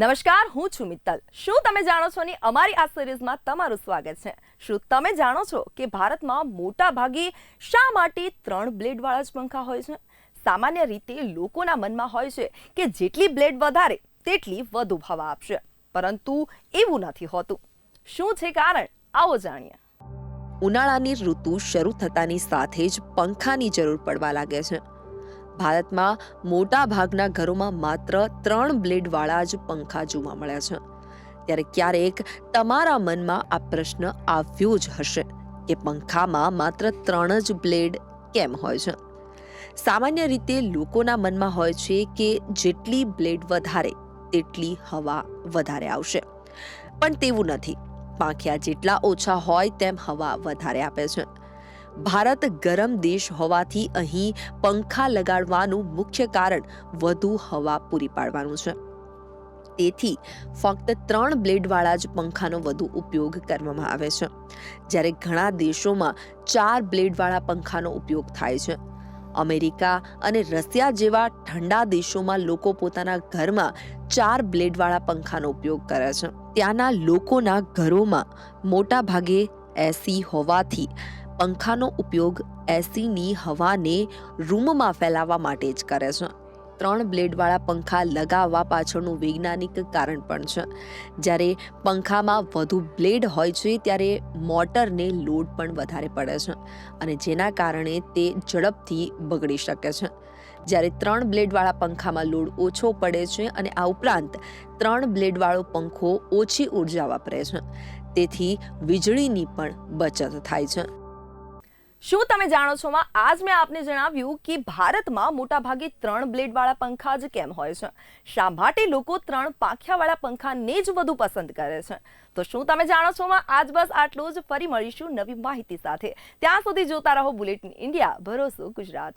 નમસ્કાર, હું છું મિત્તલ. શું તમે જાણો છો ને અમારી આ સિરીઝમાં તમારું સ્વાગત છે? શું તમે જાણો છો કે ભારતમાં મોટા ભાગે શા માટે ત્રણ બ્લેડવાળા જ પંખા હોય છે? સામાન્ય રીતે લોકોના મનમાં હોય છે કે જેટલી બ્લેડ વધારે, તેટલી વધુ હવા આપશે. પરંતુ એવું નથી હોતું. શું છે કારણ? આવો જાણીએ. ઉનાળાની ઋતુ શરૂ થતાની સાથે જ પંખાની જરૂર પડવા લાગે છે. ભારતમાં મોટા ભાગના ઘરોમાં માત્ર ત્રણ બ્લેડવાળા જ પંખા જોવા મળ્યા છે. ત્યારે ક્યારેક તમારા મનમાં આ પ્રશ્ન આવ્યો જ હશે કે પંખામાં માત્ર ત્રણ જ બ્લેડ કેમ હોય છે? સામાન્ય રીતે લોકોના મનમાં હોય છે કે જેટલી બ્લેડ વધારે, તેટલી હવા વધારે આવશે. પણ તેવું નથી. પાંખિયા જેટલા ઓછા હોય તેમ હવા વધારે આપે છે. ભારત ગરમ દેશ હોવાથી અહીં પંખા લગાડવાનું મુખ્ય કારણ વધુ હવા પૂરી પાડવાનું છે. તેથી ફક્ત ત્રણ બ્લેડવાળા જ પંખાનો વધુ ઉપયોગ કરવામાં આવે છે. જ્યારે ઘણા દેશોમાં ચાર બ્લેડવાળા પંખાનો ઉપયોગ થાય છે. અમેરિકા અને રશિયા જેવા ઠંડા દેશોમાં લોકો પોતાના ઘરમાં ચાર બ્લેડવાળા પંખાનો ઉપયોગ કરે છે. ત્યાંના લોકોના ઘરોમાં મોટા ભાગે એસી હોવાથી પંખાનો ઉપયોગ એસીની હવાને રૂમમાં ફેલાવવા માટે જ કરે છે. ત્રણ બ્લેડવાળા પંખા લગાવવા પાછળનું વૈજ્ઞાનિક કારણ પણ છે. જ્યારે પંખામાં વધુ બ્લેડ હોય છે, ત્યારે મોટરને લોડ પણ વધારે પડે છે અને જેના કારણે તે ઝડપથી બગડી શકે છે. જ્યારે ત્રણ બ્લેડવાળા પંખામાં લોડ ઓછો પડે છે અને આ ઉપરાંત ત્રણ બ્લેડવાળો પંખો ઓછી ઊર્જા વાપરે છે. તેથી વીજળીની પણ બચત થાય છે. શું તમે જાણો છો માં? આજ મેં આપને જણાવ્યું કે ભારતમાં મોટા ભાગે ત્રણ બ્લેડ વાળા પંખા જ કેમ હોય છે. શા માટે લોકો ત્રણ પાંખિયા વાળા પંખાને જ વધુ પસંદ કરે છે? તો શું તમે જાણો છો માં? આજ બસ આટલું જ. ફરી મળીશું નવી માહિતી સાથે. ત્યાં સુધી જોતા રહો બુલેટિન ઇન્ડિયા. ભરોસો ગુજરાતનો.